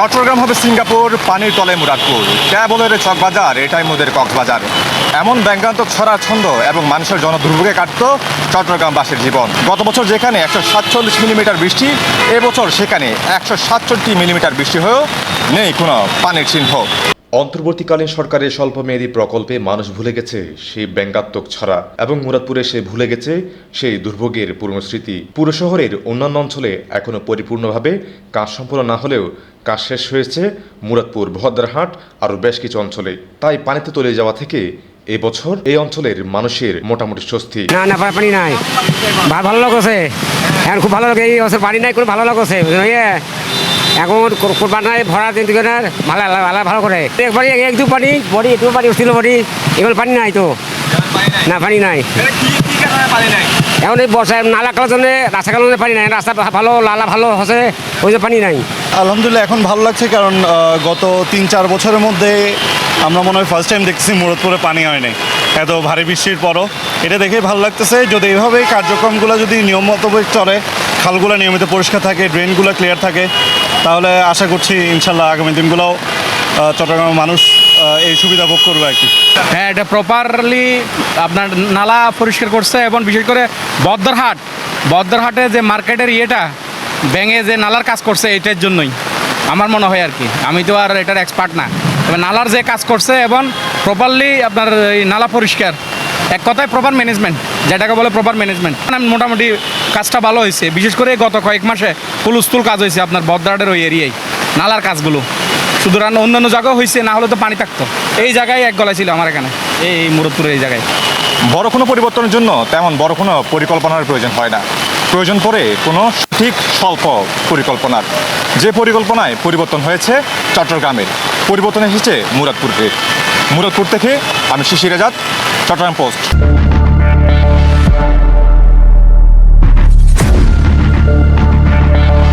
চট্টগ্রাম হবে সিঙ্গাপুর, পানির তলে মুরাদপুর। ক্যাবলের চকবাজার, এটাই মোদের কক্সবাজার। এমন ব্যঙ্গাত্মক ছড়া ছন্দ এবং মানুষের জনদুর্ভোগে কাটত চট্টগ্রামবাসীর জীবন। গত বছর যেখানে একশো সাতচল্লিশ মিলিমিটার বৃষ্টি এবছর সেখানে একশো সাতষট্টি মিলিমিটার বৃষ্টি হয়েও নেই কোনো পানির চিহ্ন। অন্তর্বর্তীকালীন সরকারের স্বল্প স্বল্পমেয়াদী প্রকল্পে মানুষ ভুলে গেছে সেই ব্যঙ্গাত্মক ছড়া এবং মুরাদপুরে সে ভুলে গেছে সেই দুর্ভোগের পুরনো স্মৃতি। পুরো শহরের অন্যান্য অঞ্চলে এখনও পরিপূর্ণভাবে কাজ সম্পন্ন না হলেও কাজ শেষ হয়েছে মুরাদপুর ভদ্রহাট আরও বেশ কিছু অঞ্চলে। তাই পানিতে তলে যাওয়া থেকে এবছর এই অঞ্চলের মানুষের মোটামুটি স্বস্তি। না না, পানি নাই। ভালো লাগছে এখন খুব ভালো লাগে এই পানি নাই কোনো ভালো লাগছে এখন কোরবান নাই ভরা দিন ভালো ভালো ভালো করে একবারই এক- দু পানি বড়ি একটু পানি উঠছিল বড়ি এবার পানি নাই তো। না, পানি নাই। এখন এই বর্ষায় নালা কালার রাস্তা কালার পানি নাই রাস্তা ভালো, লালা ভালো হচ্ছে ওই যে পানি নাই। আলহামদুলিল্লাহ, এখন ভালো লাগছে কারণ গত তিন, চার বছরের মধ্যে আমরা মনে হয় ফার্স্ট টাইম দেখতেছি মুরদপুরে পানি হয় নাই। এত ভারী বৃষ্টির পরও। এটা দেখে ভালো লাগতেছে। যদি এইভাবে কার্যক্রমগুলো যদি নিয়ম মোতাবেক চলে খালগুলো নিয়মিত পরিষ্কার থাকে ড্রেনগুলো ক্লিয়ার থাকে। তাহলে আশা করছি ইনশাল্লাহ আগামী দিনগুলোও চট্টগ্রামের মানুষ এই সুবিধা ভোগ করবে আর কি। হ্যাঁ এটা প্রপারলি আপনার নালা পরিষ্কার করছে এবং বিশেষ করে বদ্রহাট, বদ্রহাটে যে মার্কেটের ইয়েটা ব্যাঙে যে নালার কাজ করছে, এটার জন্যই। আমার মনে হয় আর কি। আমি তো আর এটার এক্সপার্ট না। তবে নালার যে কাজ করছে এবং প্রপারলি আপনার এই নালা পরিষ্কার এক কথায় প্রপার ম্যানেজমেন্ট যেটাকে বলে প্রপার ম্যানেজমেন্ট মোটামুটি কাজটা ভালো হয়েছে। বিশেষ করে গত কয়েক মাসে হুলস্থুল কাজ হয়েছে আপনার বদ্রহাটের ওই এরিয়ায়, নালার কাজগুলো। সুতরাং অন্যান্য জায়গাও হয়েছে, না হলে তো পানি থাকতো। এই জায়গায় এক গলায় ছিল আমার এখানে, এই মুরদপুরের এই জায়গায়। বড় কোনো পরিবর্তনের জন্য তেমন বড় কোনো পরিকল্পনার প্রয়োজন হয় না। প্রয়োজন পড়ে কোনো ঠিক স্বল্প পরিকল্পনার। যে পরিকল্পনায় পরিবর্তন হয়েছে চট্টগ্রামের। পরিবর্তন এসেছে মুরাদপুরকে মুরাদপুর থেকে আমি শিশির আজাদ চট্টগ্রাম পোস্ট